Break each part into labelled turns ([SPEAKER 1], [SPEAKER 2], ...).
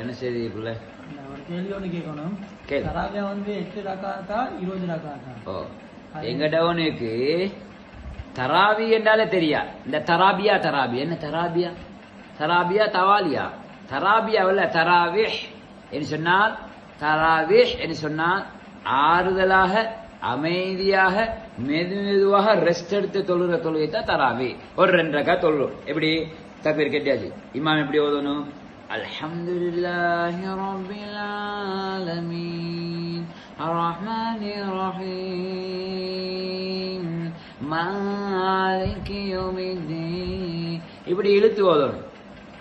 [SPEAKER 1] என்ன செய்தி பிள்ளை?
[SPEAKER 2] கேள்வி ஒன்று கேட்கணும்
[SPEAKER 1] கேளு.
[SPEAKER 2] தராவியா வந்து எட்டு ரக்காத்தா இருபது ரக்காத்தா?
[SPEAKER 1] எங்கடவனுக்கு தராவி என்றாலே தெரியா? இந்த தராபியா தராபி. என்ன தராபியா? தராபியா தவாலியா? தராபியாவில் தராவிஹ் என்று சொன்னால் தராவிஹ் என்று சொன்னால் ஆறுதலாக அமைதியாக மெது மெதுவாக ரெஸ்ட் எடுத்து தொழுகிற தொழுகை தான் தராவி. ஒரு ரெண்டு ரக்கா தொழுறோம் எப்படி? தப்பீர் கட்டியாச்சு இமாம் எப்படி ஓதணும் அல்ஹம்துலில்லாஹி ரப்பில் ஆலமீன் الرحمن الرحيم مالك يوم الدين இப்படி இழுத்து ஓதணும்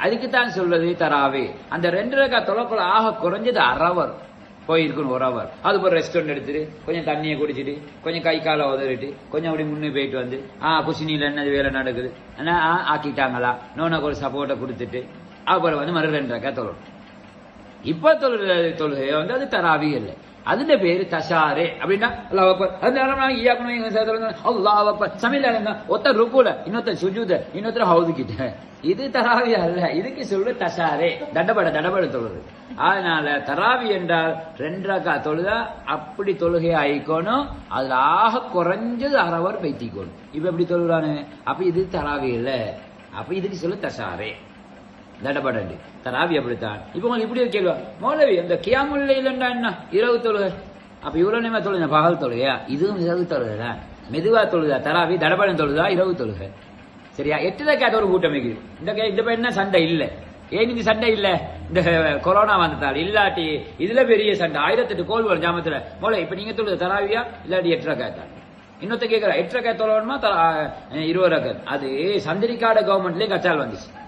[SPEAKER 1] அதுக்கு தான் சொல்றது தராவே அந்த ரெண்டு ரக்கா தொலைக்குள்ள ஆக குறைஞ்சது அரவர் போயிருக்குன்னு ஒரு அவர் அது ஒரு ரெஸ்டாரண்ட் எடுத்துட்டு கொஞ்சம் தண்ணியை குடிச்சிட்டு கொஞ்சம் கை காலை உதறிட்டு கொஞ்சம் அப்படி முன்னே போயிட்டு வந்து ஆ குசினியில் என்ன வேலை நடக்குது? ஆனால் ஆ, ஆக்கிட்டாங்களா? நோனக்கு ஒரு சப்போர்ட்டை கொடுத்துட்டு அப்புறம் வந்து மறு ரெண்டு ரக்கா தொழணும் இப்ப தொழுகிற தொழுகை வந்து அது தராவி இல்லை அதுல பேர் தஷாரே அப்படின்னா அல்லாஹ் அக்பர் அந்த நேரம் ஈயாக்கணும் அல்லாஹ் அக்பர் சமையல் இருந்தா ஒத்த ருக்குல இன்னொருத்தர் சுஜூத இன்னொருத்தர் ஹவுது கிட்ட இது தராவி அல்ல இதுக்கு சொல்லு தஷாரே தடபட தடபட தொழுது அதனால தராவி என்றால் ரெண்டரக்கா தொழுதா அப்படி தொழுகை ஆயிக்கணும் அதுல ஆக குறைஞ்சது அரவர் பைத்திக்கணும் இப்ப எப்படி தொழுகிறானு அப்ப இது தராவி இல்ல அப்ப இதுக்கு சொல்லு தசாரே தடபடண்டு தராவி அப்படித்தான். இப்போ உங்களுக்கு இப்படி கேள்வா மௌலவி அந்த கியாமுல்ல இல்லைண்டா என்ன? இரவு தொழுகை. அப்ப இவ்வளவு நேரம் தொழுங்க பகல் தொழுகையா? இதுவும் இரவு தொழுகை மெதுவா தொழுதா? தராவி தடபடன் தொழுதா? இரவு தொழுகை. சரியா? எட்டு ரக்காத்த ஒரு கூட்டம் இருக்குது இந்த கே- இந்த என்ன சண்டை? இல்லை. ஏன் இந்த சண்டை இல்ல? இந்த கொரோனா வந்ததால். இல்லாட்டி இதுல பெரிய சண்டை. ஆயிரத்தெட்டு கோல் வரும் ஜாமத்துல. மோல இப்ப நீங்க தொழுது தராவியா? இல்லாட்டி எட்டு ரக்காத்தா இன்னொருத்த கேட்கிற எட்டு ரக்காய் தொழணுமா இருபது ரக்காத் அது சந்திரிக்காட கவர்மெண்ட்லயே கச்சால் வந்துச்சு.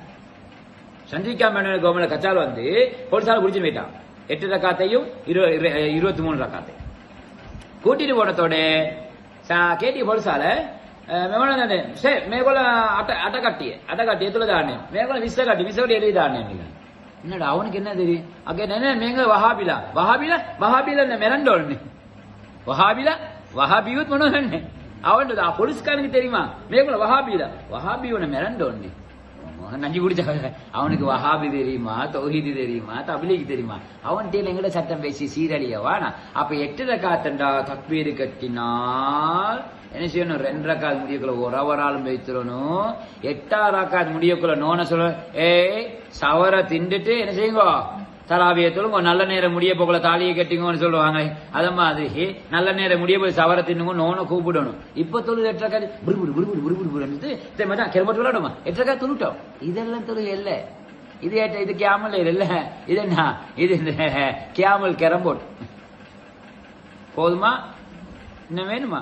[SPEAKER 1] சந்திரிக்கா மேனன் கோமல கச்சால் வந்து போலீஸால பிடிச்சிட்டு போயிட்டான் எட்டு ரக்காத்தையும் இருபத்தி மூணு ரக்காத்தையும் கூட்டிட்டு போனதோட கேட்டி போலீஸால మేమన్నానే సే మేగోళ అట అటకట్టి అటకట్టి ఎత్తుల దాన్ని మేగోళ విసగట్టి విసగడి ఎలి దాన్ని అన్నాడు అవునికి ఎన్న తెలి అగే నేనే మేగ వహాబిల వహాబిల వహాబిల మెరండోళ్ళని వహాబిల வஹாபியூத் மனோகன் அவன் பொலிஸ்காரனுக்கு தெரியுமா மேகுல வஹாபியில வஹாபியோட மிரண்டோன்னு நஞ்சு குடிச்ச அவனுக்கு வஹாபி தெரியுமா? தௌஹீது தெரியுமா? தபிலிக்கு தெரியுமா? அவன் டீல எங்கட சட்டம் பேசி சீரழியவானா அப்ப எட்டு ரக்காத்தண்டா தக்பீர் கட்டினால் என்ன செய்யணும்? ரெண்டு ரக்காத் முடியக்குள்ள உறவராலும் வைத்துடணும் எட்டா ரக்காத் முடியக்குள்ள நோன சொல்ல ஏய் சவர திண்டுட்டு என்ன செய்யுங்க? தராவிய தொழுங்க நல்ல நேரம் முடிய போகல தாலியை கட்டிங்கன்னு சொல்லுவாங்க அத மாதிரி நல்ல நேரம் முடிய போய் சவர தின்னுங்க நோன கூப்பிடணும். இப்ப தொழுது எட்டக்கா புருபுரு புருபுரு புருபுரு புருன்னு மச்சான் கிளம்பட்டு விளாடுமா எட்டக்கா தொழுட்டோம். இதெல்லாம் தொழுகை இல்ல. இது ஏட்ட இது கேமல் இல்ல இது என்ன? இது கேமல் கியாமல் போதுமா? இன்னும் வேணுமா?